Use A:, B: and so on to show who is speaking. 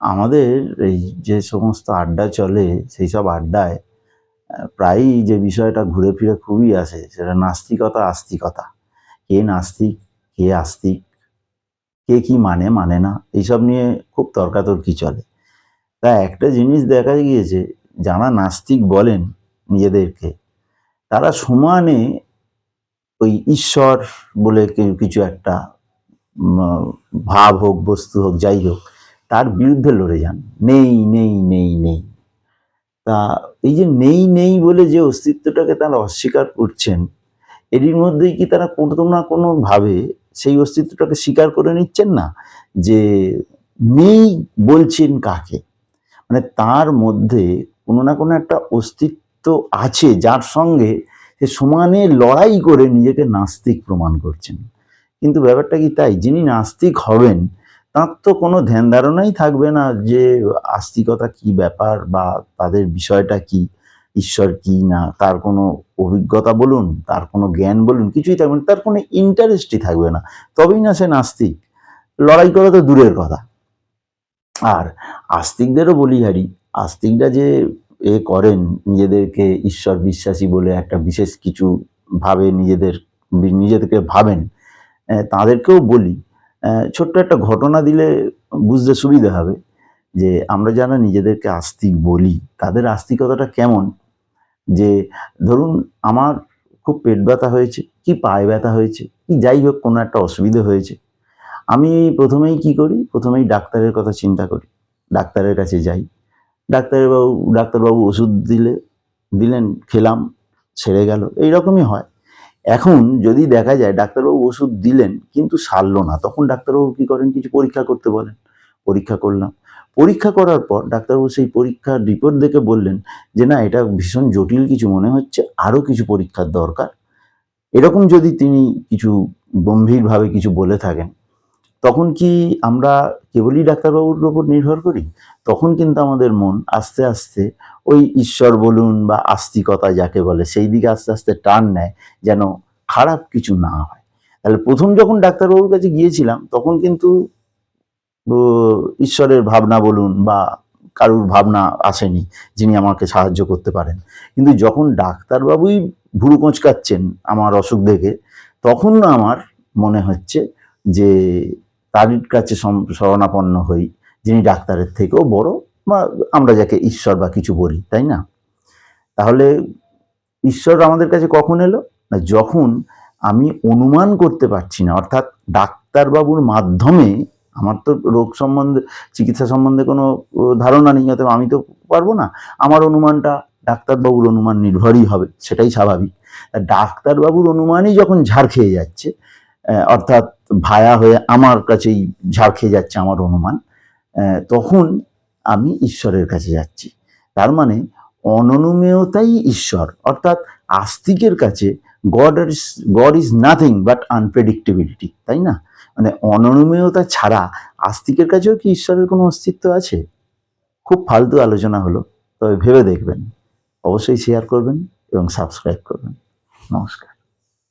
A: আমাদের এই যে সমস্ত আড্ডা চলে, সেই সব আড্ডায় প্রায়ই যে বিষয়টা ঘুরে ফিরে খুবই আসে, সেটা নাস্তিকতা, আস্তিকতা। কে নাস্তিক, কে আস্তিক, কে কি মানে মানে না, এইসব নিয়ে খুব তর্কাতর্কি চলে। তা একটা জিনিস দেখা গিয়েছে, যারা নাস্তিক বলেন নিজেদেরকে, তারা সমানে ওই ঈশ্বর বলে কিছু একটা ভাব হোক, বস্তু হোক, যাই হোক তার বিরুদ্ধে লড়ে যান। নেই নেই নেই নেই। তা এই যে নেই নেই বলে যে অস্তিত্বটাকে তারা অস্বীকার করছেন, এরই মধ্যেই কি তারা কোনো না কোনোভাবে সেই অস্তিত্বটাকে স্বীকার করে নিচ্ছেন না? যে নেই বলছেন কাকে? মানে তার মধ্যে কোনো না কোনো একটা অস্তিত্ব আছে, যার সঙ্গে সে সমানে লড়াই করে নিজেকে নাস্তিক প্রমাণ করছেন। কিন্তু ব্যাপারটা কি তাই? যিনি নাস্তিক হবেন তার তো কোনো ধ্যান ধারণাই থাকবে না যে আস্তিকতা কি ব্যাপার বা তাদের বিষয়টা কি, ঈশ্বর কি না, তার কোনো অভিজ্ঞতা বলুন, তার কোনো জ্ঞান বলুন, কিছুই থাকবে না, তার কোনো ইন্টারেস্টই থাকবে না। তবেই না সে নাস্তিক। লড়াই করা তো দূরের কথা। আর আস্তিকদেরও বলি হারি, আস্তিকরা যে এ করেন, নিজেদেরকে ঈশ্বর বিশ্বাসী বলে একটা বিশেষ কিছু ভাবে নিজেদের, নিজেদেরকে ভাবেন তাদেরকেও বলি ছোট্ট একটা ঘটনা দিলে বুঝতে সুবিধা হবে যে আমরা যারা নিজেদেরকে আস্তিক বলি, তাদের আস্তিকতাটা কেমন? যে ধরুন আমার খুব পেট ব্যথা হয়েছে, কি পায়ে ব্যথা হয়েছে, কি যাই হোক কোনো একটা অসুবিধা হয়েছে। আমি প্রথমেই কি করি? প্রথমেই ডাক্তারের কথা চিন্তা করি। ডাক্তারের কাছে যাই। ডাক্তারের বাবু ডাক্তারবাবু ওষুধ দিলে, দিলেন, খেলাম, সেরে গেল। এইরকমই হয়। এখন যদি দেখা যায় ডাক্তারবাবু ওষুধ দিলেন, কিন্তু সারলো না, তখন ডাক্তারবাবু কি করেন? কিছু পরীক্ষা করতে বলেন। পরীক্ষা করলাম। পরীক্ষা করার পর ডাক্তারবাবু সেই পরীক্ষার রিপোর্ট দেখে বললেন যে, না, এটা ভীষণ জটিল কিছু মনে হচ্ছে আরও কিছু পরীক্ষার দরকার। এরকম যদি তিনি কিছু গম্ভীরভাবে কিছু বলে থাকেন, তখন কি আমরা কেবলই ডাক্তারবাবুর উপর নির্ভর করি? তখন কিন্তু আমাদের মন আস্তে আস্তে ওই ঈশ্বর বলুন বা আস্তিকতা যাকে বলে, সেই দিকে আস্তে আস্তে টান নেয়, যেন খারাপ কিছু না হয়। তাহলে প্রথম যখন ডাক্তারবাবুর কাছে গিয়েছিলাম, তখন কিন্তু ঈশ্বরের ভাবনা বলুন বা কারুর ভাবনা আসেনি যিনি আমাকে সাহায্য করতে পারেন। কিন্তু যখন ডাক্তারবাবুই ভুরু কোঁচকাচ্ছেন আমার অসুখ দেখে, তখন আমার মনে হচ্ছে যে, তার কাছে শরণাপন্ন হই, যিনি ডাক্তারের থেকেও বড় বা আমরা যাকে ঈশ্বর বা কিছু বলি, তাই না? তাহলে ঈশ্বর আমাদের কাছে কখন এলো? যখন আমি অনুমান করতে পারছি না, অর্থাৎ ডাক্তারবাবুর মাধ্যমে আমার তো রোগ সম্বন্ধে, চিকিৎসা সম্বন্ধে কোনো ধারণা নেই, অতএব আমি তো পারব না। আমার অনুমানটা ডাক্তারবাবুর অনুমান নির্ভরই হবে, সেটাই স্বাভাবিক। ডাক্তারবাবুর অনুমানই যখন ঝাড় খেয়ে যাচ্ছে অর্থাৎ ভায়া হয়ে আমার কাছেই ঝাড় খেয়ে যাচ্ছে আমার অনুমান তখন আমি ঈশ্বরের কাছে যাচ্ছি। তার মানে অননুমেয়তাই ঈশ্বর। অর্থাৎ আস্তিকের কাছে God is God is nothing but unpredictability তাই না? মানে অননুমেয়তা ছাড়া আস্তিকের কাছেও কি ঈশ্বরের কোনো অস্তিত্ব আছে? খুব ফালতু আলোচনা হলো, তবে ভেবে দেখবেন। অবশ্যই শেয়ার করবেন এবং সাবস্ক্রাইব করবেন। নমস্কার।